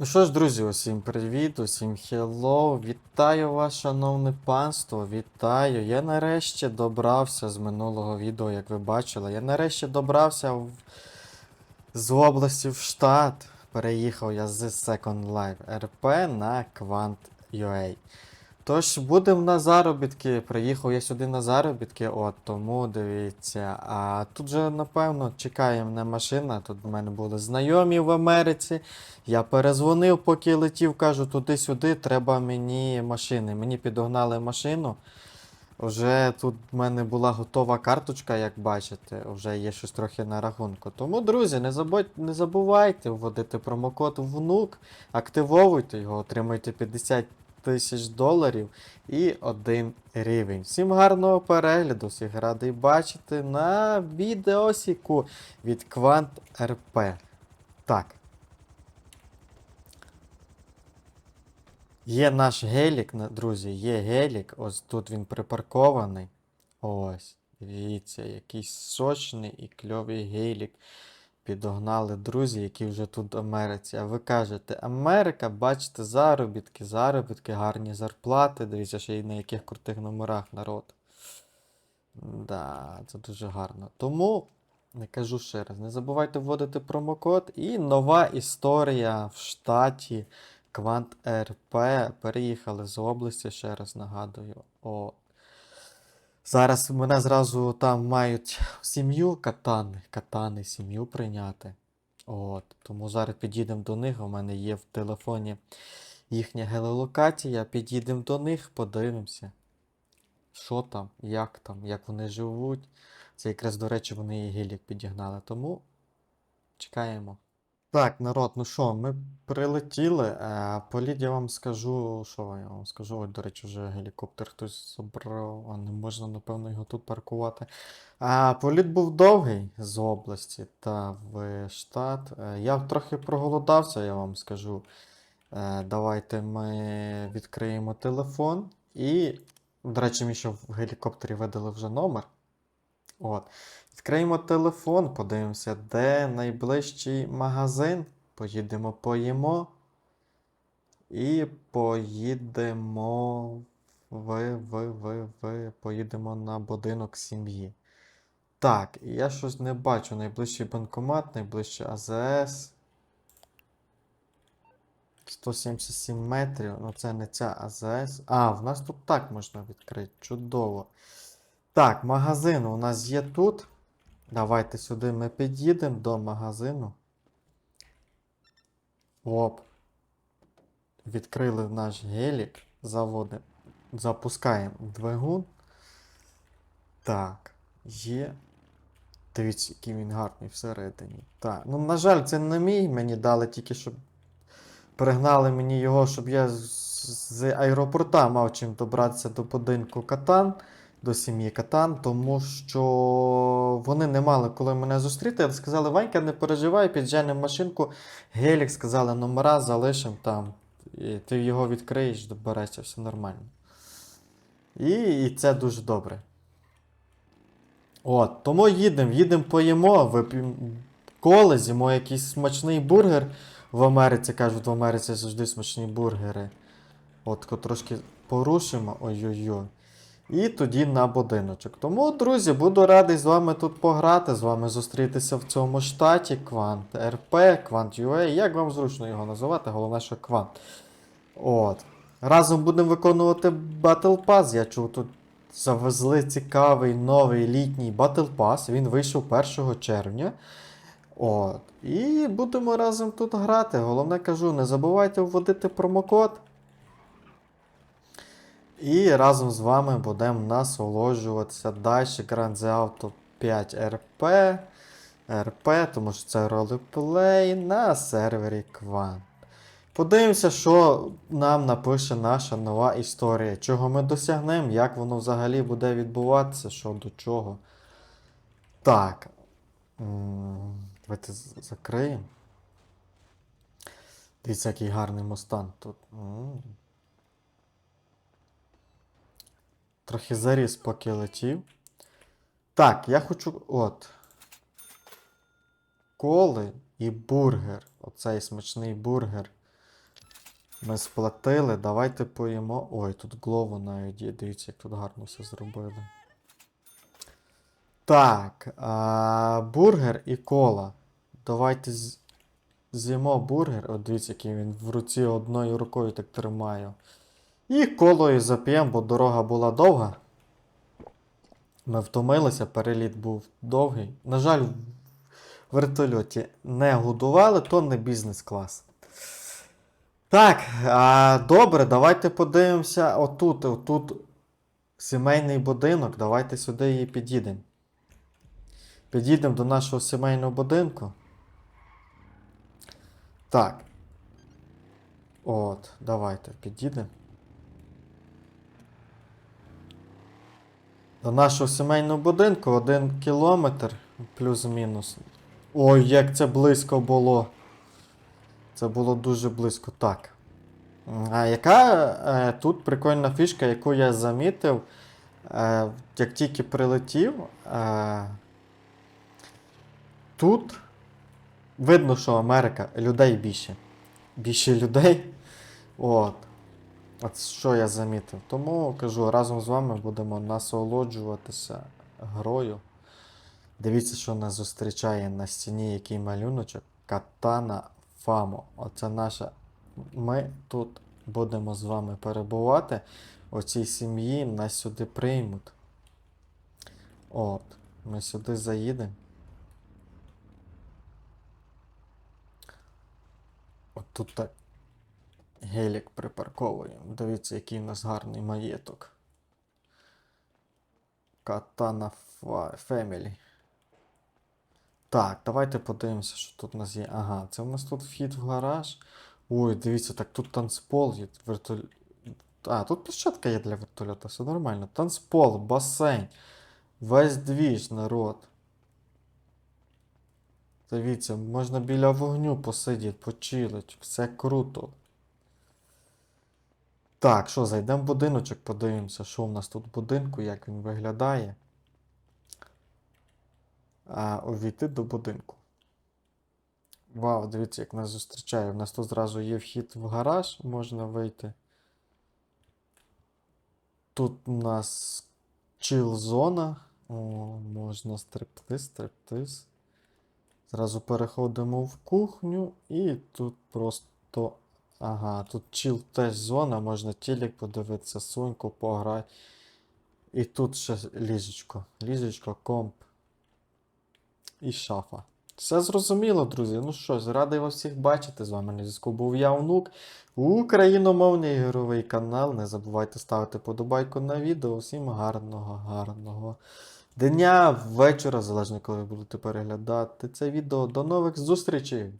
Ну що ж, друзі, усім привіт, усім хеллоу. Вітаю вас, шановне панство, вітаю. Я нарешті добрався з минулого відео, як ви бачили. Я нарешті добрався в... з області в штат. Переїхав я з Second Life RP на Quant.ua. Тож будемо на заробітки. Приїхав я сюди на заробітки, от тому дивіться. А тут же, напевно, чекає мене машина. Тут в мене були знайомі в Америці. Я перезвонив, поки летів, кажу, туди-сюди, треба мені машини. Мені підогнали машину. Вже тут в мене була готова карточка, як бачите, вже є щось трохи на рахунку. Тому, друзі, не, забудь, не забувайте вводити промокод внук, активовуйте його, отримайте 50 тисяч доларів і один рівень. Всім гарного перегляду, всіх радий бачити на відеосіку від Quant RP. Так. Є наш гелік, друзі, є гелік. Ось тут він припаркований. Ось. Дивіться, який сочний і кльовий гелік. Підогнали друзі, які вже тут в Америці. А ви кажете, Америка, бачите, заробітки, заробітки, гарні зарплати. Дивіться, ще й на яких крутих номерах народ. Да, це дуже гарно. Тому, не кажу ще раз, не забувайте вводити промокод. І нова історія в штаті Квант РП. Переїхали з області, ще раз нагадую. О. Зараз мене зразу там мають сім'ю катани, катани, сім'ю прийняти. От, тому зараз підійдемо до них. У мене є в телефоні їхня геолокація. Підійдемо до них, подивимося, що там, як там, як вони живуть. Це якраз, до речі, вони і гелік підігнали. Тому чекаємо. Так, народ, ну що, ми прилетіли. Е, політ я вам скажу, що я вам скажу, ось, до речі, вже гелікоптер хтось забрав, а не можна, напевно, його тут паркувати. Політ був довгий з області та в штат. Е, я трохи проголодався, я вам скажу. Е, давайте ми відкриємо телефон. І, до речі, мені ще в гелікоптері видали вже номер. От. Відкриємо телефон, подивимося, де найближчий магазин. Поїдемо, поїмо. І поїдемо в, в, в, в, поїдемо на будинок сім'ї. Так, я щось не бачу. Найближчий банкомат, найближчий АЗС. 177 метрів. Ну це не ця АЗС. А, в нас тут так можна відкрити. Чудово. Так, магазин у нас є тут. Давайте сюди ми під'їдемо до магазину. Оп. Відкрили наш гелік. Заводимо. Запускаємо двигун. Так, є. Дивіться, який він гарний всередині. Так, ну, на жаль, це не мій. Мені дали тільки, щоб пригнали мені його, щоб я з, аеропорта мав чим добратися до будинку Катан, до сім'ї Катан, тому що вони не мали коли мене зустріти. Але Сказали, Ванька, не переживай, підженемо машинку. Гелік сказали, номера залишимо там. І ти його відкриєш, доберешся, все нормально. І, і це дуже добре. От, тому їдемо, їдемо поїмо, вип'ємо коли, з'їмо якийсь смачний бургер. В Америці кажуть, в Америці завжди смачні бургери. От трошки порушимо. Ой-ой-ой. І тоді на будиночок. Тому, друзі, буду радий з вами тут пограти, з вами зустрітися в цьому штаті Quant RP, Quant UA. Як вам зручно його називати? Головне, що Quant. От. Разом будемо виконувати Battle Pass. Я чув, тут завезли цікавий новий літній Battle Pass. Він вийшов 1 червня. От. І будемо разом тут грати. Головне кажу, не забувайте вводити промокод. І разом з вами будемо насолоджуватися далі Grand Theft Auto 5 RP. RP, тому що це ролеплей на сервері Quant. Подивимося, що нам напише наша нова історія. Чого ми досягнемо, як воно взагалі буде відбуватися, що до чого. Так. Давайте закриємо. Дивіться, який гарний мустан тут. Трохи заріс, поки летів. Так, я хочу. От. Коли і бургер. Оцей смачний бургер. Ми сплатили, давайте поїмо. Ой, тут глову навіть є. Дивіться, як тут гарно все зробили. Так, а, бургер і кола. Давайте з'їмо бургер. От дивіться, який він в руці одною рукою так тримаю. І колою зап'ємо, бо дорога була довга. Ми втомилися, переліт був довгий. На жаль, в вертольоті не годували, то не бізнес-клас. Так, а, добре, давайте подивимося отут, отут сімейний будинок. Давайте сюди і підійдемо. Підійдемо до нашого сімейного будинку. Так. От, давайте підійдемо. До нашого сімейного будинку один кілометр плюс-мінус. Ой, як це близько було. Це було дуже близько. Так. А яка е, тут прикольна фішка, яку я замітив, е, як тільки прилетів. Е, тут видно, що Америка людей більше. Більше людей. От. От що я замітив. Тому кажу, разом з вами будемо насолоджуватися грою. Дивіться, що нас зустрічає на стіні, який малюночок. Катана Фамо. Оце наша. Ми тут будемо з вами перебувати. У цій сім'ї нас сюди приймуть. От. Ми сюди заїдемо. От тут так гелік припарковуємо. Дивіться, який в нас гарний маєток. Катана Family. Так, давайте подивимося, що тут у нас є. Ага, це у нас тут вхід в гараж. Ой, дивіться, так тут танцпол є. Вертоль... А, тут площадка є для вертольота, все нормально. Танцпол, басейн. Весь двіж, народ. Дивіться, можна біля вогню посидіти, почилить. Все круто. Так, що, зайдемо в будиночок, подивимося, що у нас тут в будинку, як він виглядає. А, увійти до будинку. Вау, дивіться, як нас зустрічає. У нас тут зразу є вхід в гараж, можна вийти. Тут у нас чил-зона. О, можна стриптиз, стриптиз. Зразу переходимо в кухню і тут просто. Ага, тут чил теж зона, можна телек подивитися, соньку пограти. І тут ще ліжечко. Ліжечко, комп. І шафа. Все зрозуміло, друзі. Ну що ж, радий вас всіх бачити. З вами на зв'язку був я, онук. Україномовний ігровий канал. Не забувайте ставити подобайку на відео. Всім гарного, гарного дня, вечора, залежно коли ви будете переглядати це відео. До нових зустрічей!